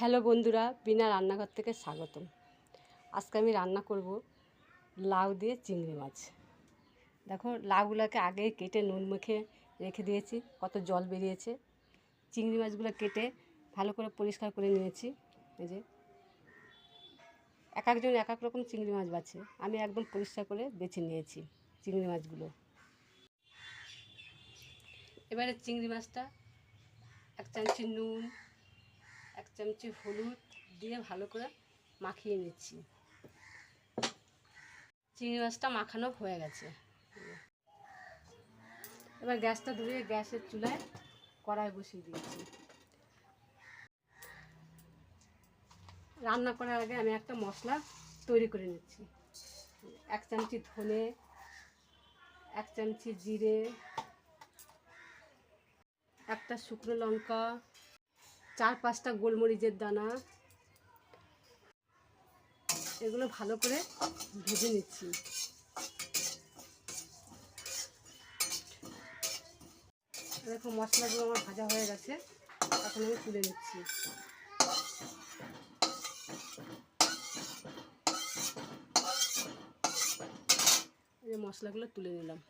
Hello বন্ধুরা, বিনা রান্নাঘর থেকে স্বাগতম। আজকে আমি রান্না করব লাউ দিয়ে চিংড়ি মাছ। দেখো, লাউগুলোকে আগে কেটে নুন মেখে রেখে দিয়েছি, কত জল বেরিয়েছে। চিংড়ি মাছগুলো কেটে ভালো করে পরিষ্কার করে নিয়েছি, এই যে। এক একজন এক এক রকম চিংড়ি মাছ বাছে, আমি একদম পরিষ্কার করে বেছে নিয়েছি চিংড়ি মাছগুলো। এবারে চিংড়ি মাছটা, এক চামচি নুন এক চামচি হলুদ দিয়ে ভালো করে মাখিয়ে নিচ্ছি। চিংড়ি মাছটা মাখানো হয়ে গেছে। এবার গ্যাসটা ধরিয়ে গ্যাসের চুলায় কড়াই বসিয়ে দিয়েছি রান্না করার আগে আমি একটা মশলা তৈরি করে নিচ্ছি। এক চামচি ধনে, এক চামচি জিরে, একটা শুকনো লঙ্কা চার পাঁচটা গোলমরিচের দানা। এগুলো ভালো করে ভেজে নিচ্ছি। দেখো মশলাগুলো আমার ভাজা হয়ে গেছে, এখন আমি তুলে নিচ্ছি। মশলাগুলো তুলে নিলাম।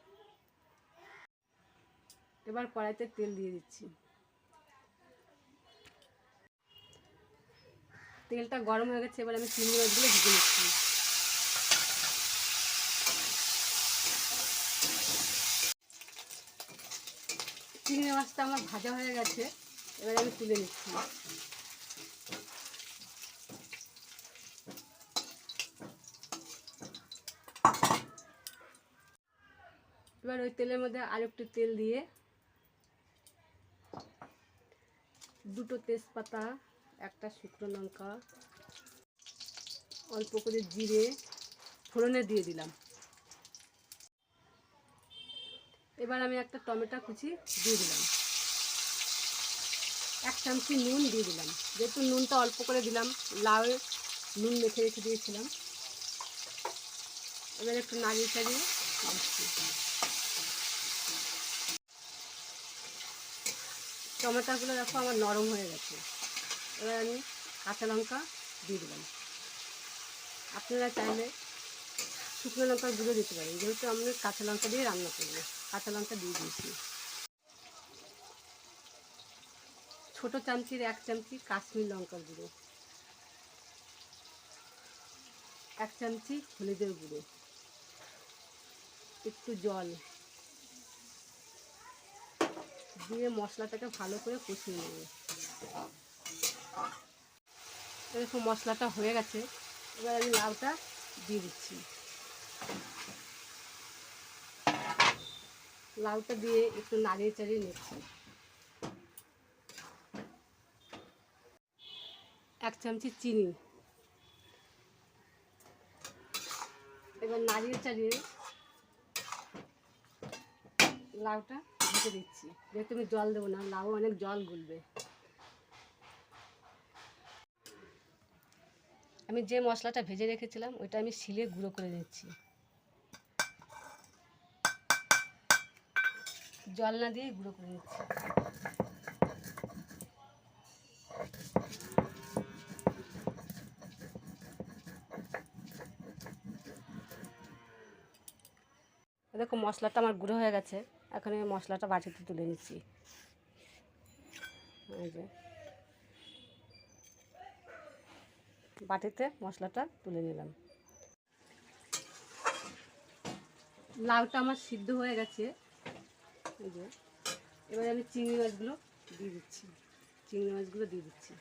এবার কড়াইতে তেল দিয়ে দিচ্ছি। তেলটা গরম হয়ে গেছে, এবার আমি চিংড়ি মাছগুলো ভেজে নিচ্ছি। চিংড়ি মাছটা আমার ভাজা হয়ে গেছে, এবার আমি তুলে নিচ্ছি। এবার ওই তেলের মধ্যে আর একটু তেল দিয়ে দুটো তেজপাতা একটা শুকনো লঙ্কা, অল্প করে জিরে, ফোড়নে দিয়ে দিলাম। এবার আমি একটা টমেটো কুচি দিয়ে দিলাম। এক চামচি নুন দিয়ে দিলাম। যেহেতু নুনটা অল্প করে দিলাম লাউ নুন মেখে রেখে দিয়েছিলাম। এবার একটু নাড়িয়ে চাড়িয়ে টমেটোগুলো দেখো আমার নরম হয়ে গেছে। এবার আমি কাঁচা লঙ্কা দিয়ে দিলাম আপনারা চাইলে শুকনো লঙ্কার গুঁড়ো দিতে পারেন, যেহেতু আমি কাঁচা লঙ্কা দিয়ে রান্না করব, কাঁচা লঙ্কা দিয়ে দিয়েছি। ছোটো চামচির এক চামচি কাশ্মীর লঙ্কার গুঁড়ো, এক চামচি হলুদের গুঁড়ো, একটু জল দিয়ে মশলাটাকে ভালো করে কষিয়ে নেবে। এরকম মশলাটা হয়ে গেছে। এবার আমি লাউটা দিয়ে দিচ্ছি। লাউটা দিয়ে একটু নাড়িয়ে চাড়িয়ে নিচ্ছি। এক চামচি চিনি। এবার নাড়িয়ে চাড়িয়ে লাউটা ঢেকে দিচ্ছি। যেহেতু আমি জল দেবো না, লাউ অনেক জল গুলবে। আমি যে মশলাটা ভেজে রেখেছিলাম, ওইটা আমি শিলে গুঁড়ো করে দিচ্ছি। জল না দিয়ে গুঁড়ো করে নিচ্ছি দেখো, মশলাটা আমার গুঁড়ো হয়ে গেছে। এখন আমি মশলাটা বাটিতে তুলে নিচ্ছি এই যে বাটিতে মশলাটা তুলে নিলাম। লাউটা আমার সিদ্ধ হয়ে গেছে। এই যে, এবারে আমি চিংড়ি মাছগুলো দিয়ে দিচ্ছি। চিংড়ি মাছগুলো দিয়ে দিচ্ছি।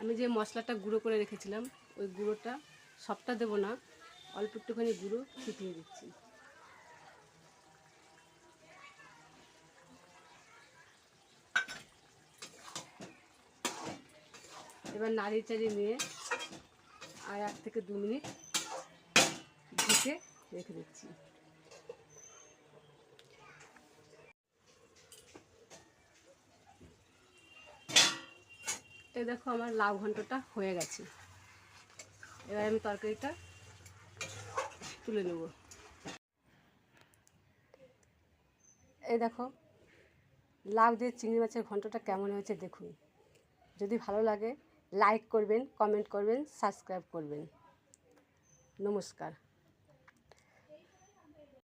আমি যে মশলাটা গুঁড়ো করে রেখেছিলাম, ওই গুঁড়োটা সবটা দেবো না, অল্প একটুখানি গুঁড়ো ছিটিয়ে দিচ্ছি। এবার নাড়িয়ে চাড়িয়ে নিয়ে আর এক থেকে দু মিনিট ঢেকে রেখে দিচ্ছি। এই দেখো আমার লাউ ঘন্টটা হয়ে গেছে। এবার আমি তরকারিটা তুলে নেব। এই দেখো, লাউ দিয়ে চিংড়ি মাছের ঘন্টটা কেমন হয়েছে দেখুন। যদি ভালো লাগে লাইক করবেন কমেন্ট করবেন সাবস্ক্রাইব করবেন। নমস্কার।